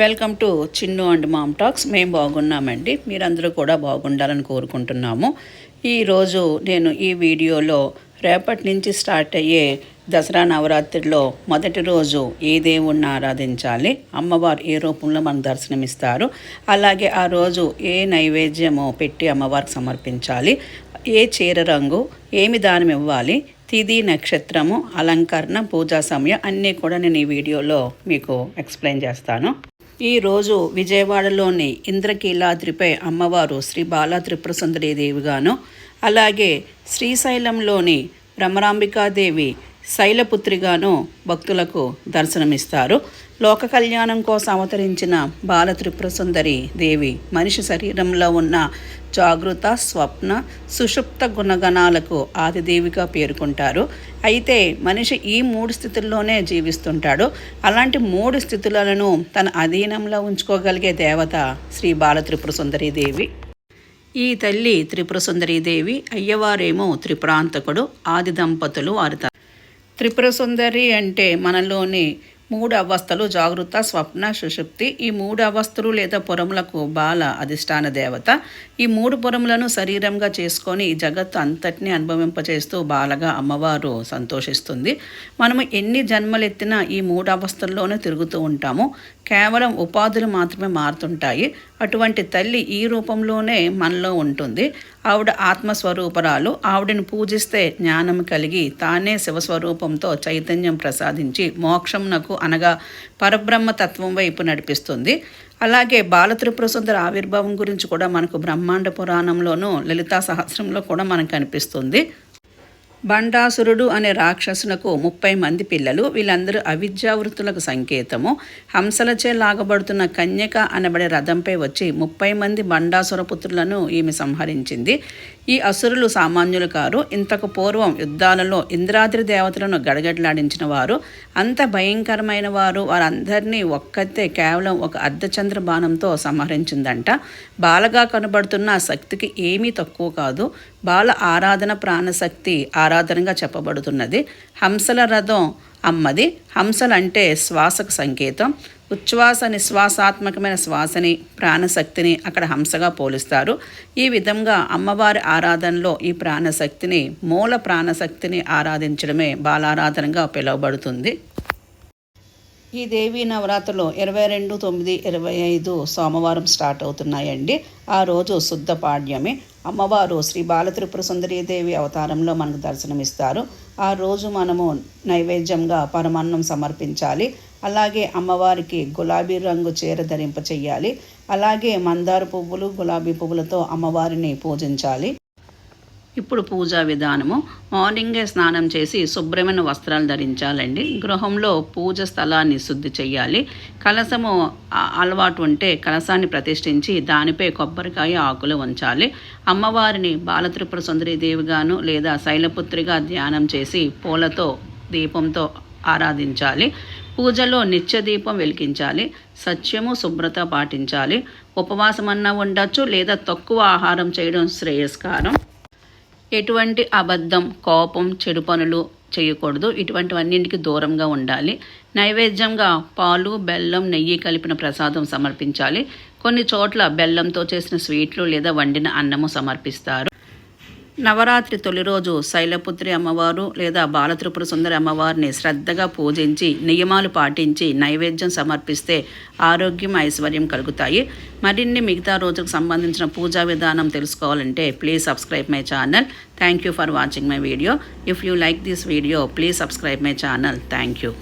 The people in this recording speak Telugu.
Welcome to Chinnu and mom talks. మేము బాగున్నామండి. మీరందరూ కూడా బాగుండాలని కోరుకుంటున్నాము. ఈరోజు నేను ఈ వీడియోలో రేపటి నుంచి స్టార్ట్ అయ్యే దసరా నవరాత్రిలో మొదటి రోజు ఏ దేవుణ్ణి ఆరాధించాలి అమ్మవారు ఏ రూపంలో మనకు దర్శనమిస్తారు అలాగే ఆ రోజు ఏ నైవేద్యము పెట్టి అమ్మవారికి సమర్పించాలి ఏ చీర రంగు ఏమి దానం ఇవ్వాలి తిథి నక్షత్రము అలంకరణ పూజా సమయం అన్నీ కూడా నేను ఈ వీడియోలో మీకు ఎక్స్ప్లెయిన్ చేస్తాను. ఈరోజు విజయవాడలోని ఇంద్రకీలాద్రిపై అమ్మవారు శ్రీ బాలా త్రిపుర దేవిగాను అలాగే శ్రీశైలంలోని భ్రమరాంబికాదేవి శైలపుత్రిగాను భక్తులకు దర్శనమిస్తారు. లోక కళ్యాణం కోసం అవతరించిన బాల త్రిపుర సుందరి దేవి మనిషి శరీరంలో ఉన్న జాగృత స్వప్న సుషుప్త గుణగణాలకు ఆదిదేవిగా పేర్కొంటారు. అయితే మనిషి ఈ మూడు స్థితుల్లోనే జీవిస్తుంటాడు. అలాంటి మూడు స్థితులను తన అధీనంలో ఉంచుకోగలిగే దేవత శ్రీ బాల త్రిపుర దేవి. ఈ తల్లి త్రిపుర దేవి అయ్యవారేమో త్రిపురాంతకుడు ఆది దంపతులు వారి త్రిపుర సుందరి అంటే మనలోని మూడు అవస్థలు జాగృత స్వప్న సుషుప్తి. ఈ మూడు అవస్థలు లేదా పురములకు బాల అధిష్టాన దేవత. ఈ మూడు పురములను శరీరంగా చేసుకొని ఈ జగత్తు అంతటిని అనుభవింపచేస్తూ బాలగా అమ్మవారు సంతోషిస్తుంది. మనము ఎన్ని జన్మలెత్తినా ఈ మూడు అవస్థల్లోనే తిరుగుతూ ఉంటాము. కేవలం ఉపాధులు మాత్రమే మారుతుంటాయి. అటువంటి తల్లి ఈ రూపంలోనే మనలో ఉంటుంది. ఆవిడ ఆత్మస్వరూపరాలు. ఆవిడని పూజిస్తే జ్ఞానం కలిగి తానే శివస్వరూపంతో చైతన్యం ప్రసాదించి మోక్షంనకు అనగా పరబ్రహ్మ తత్వం వైపు నడిపిస్తుంది. అలాగే బాలత్రిపుర సుందర ఆవిర్భావం గురించి కూడా మనకు బ్రహ్మాండ పురాణంలోనూ లలితా సహస్రంలో కూడా మనకు కనిపిస్తుంది. బండాసురుడు అనే రాక్షసునకు ముప్పై మంది పిల్లలు. వీళ్ళందరూ అవిద్యావృత్తులకు సంకేతము. హంసలచే లాగబడుతున్న కన్యక అనబడే రథంపై వచ్చి ముప్పై మంది బండాసుర పుత్రులను ఈమె సంహరించింది. ఈ అసురులు సామాన్యులు కారు. ఇంతకు పూర్వం యుద్ధాలలో ఇంద్రాద్రి దేవతలను గడగడలాడించిన వారు అంత భయంకరమైన వారు వారందరినీ ఒక్కతే కేవలం ఒక అర్ధచంద్ర బాణంతో సంహరించిందంట. బాలగా కనబడుతున్న శక్తికి ఏమీ తక్కువ కాదు. బాల ఆరాధన ప్రాణశక్తి ఆరాధనగా చెప్పబడుతున్నది. హంసల రథం అమ్మది. హంసలు అంటే శ్వాసకు సంకేతం. ఉచ్ఛ్వాస నిశ్వాసాత్మకమైన శ్వాసని ప్రాణశక్తిని అక్కడ హంసగా పోలుస్తారు. ఈ విధంగా అమ్మవారి ఆరాధనలో ఈ ప్రాణశక్తిని మూల ప్రాణశక్తిని ఆరాధించడమే బాలారాధనగా పిలువబడుతుంది. ఈ దేవీ నవరాత్రులు ఇరవై రెండు తొమ్మిది ఇరవై ఐదు సోమవారం స్టార్ట్ అవుతున్నాయండి. ఆ రోజు శుద్ధ పాడ్యమి. అమ్మవారు శ్రీ బాలత్రిపుర సుందరీదేవి అవతారంలో మనకు దర్శనమిస్తారు. ఆ రోజు మనము నైవేద్యంగా పరమాన్నం సమర్పించాలి. అలాగే అమ్మవారికి గులాబీ రంగు చీర ధరింప చెయ్యాలి అలాగే మందార పువ్వులు గులాబీ పువ్వులతో అమ్మవారిని పూజించాలి. ఇప్పుడు పూజా విధానము. మార్నింగే స్నానం చేసి శుభ్రమైన వస్త్రాలు ధరించాలండి. గృహంలో పూజ స్థలాన్ని శుద్ధి చేయాలి. కలసము అలవాటు ఉంటే కలసాన్ని ప్రతిష్ఠించి దానిపై కొబ్బరికాయ ఆకులు ఉంచాలి. అమ్మవారిని బాలత్రిపుర సుందరీదేవిగాను లేదా శైలపుత్రిగా ధ్యానం చేసి పూలతో దీపంతో ఆరాధించాలి. పూజలో నిత్య దీపం వెలిగించాలి. సత్యము శుభ్రత పాటించాలి. ఉపవాసమన్నా ఉండొచ్చు లేదా తక్కువ ఆహారం చేయడం శ్రేయస్కారం. ఎటువంటి అబద్ధం కోపం చెడు పనులు చేయకూడదు. ఇటువంటివన్నింటికి దూరంగా ఉండాలి. నైవేద్యంగా పాలు బెల్లం నెయ్యి కలిపిన ప్రసాదం సమర్పించాలి. కొన్ని చోట్ల బెల్లంతో చేసిన స్వీట్లు లేదా వండిన అన్నము సమర్పిస్తారు. నవరాత్రి తొలి రోజు శైలపుత్రి అమ్మవారు లేదా బాలత్రిపుర సుందరి అమ్మవారిని శ్రద్ధగా పూజించి నియమాలు పాటించి నైవేద్యం సమర్పిస్తే ఆరోగ్యం ఐశ్వర్యం కలుగుతాయి. మరిన్ని మిగతా రోజుకు సంబంధించిన పూజా విధానం తెలుసుకోవాలంటే please subscribe my channel thank you for watching my video if you like this video please subscribe my channel thank you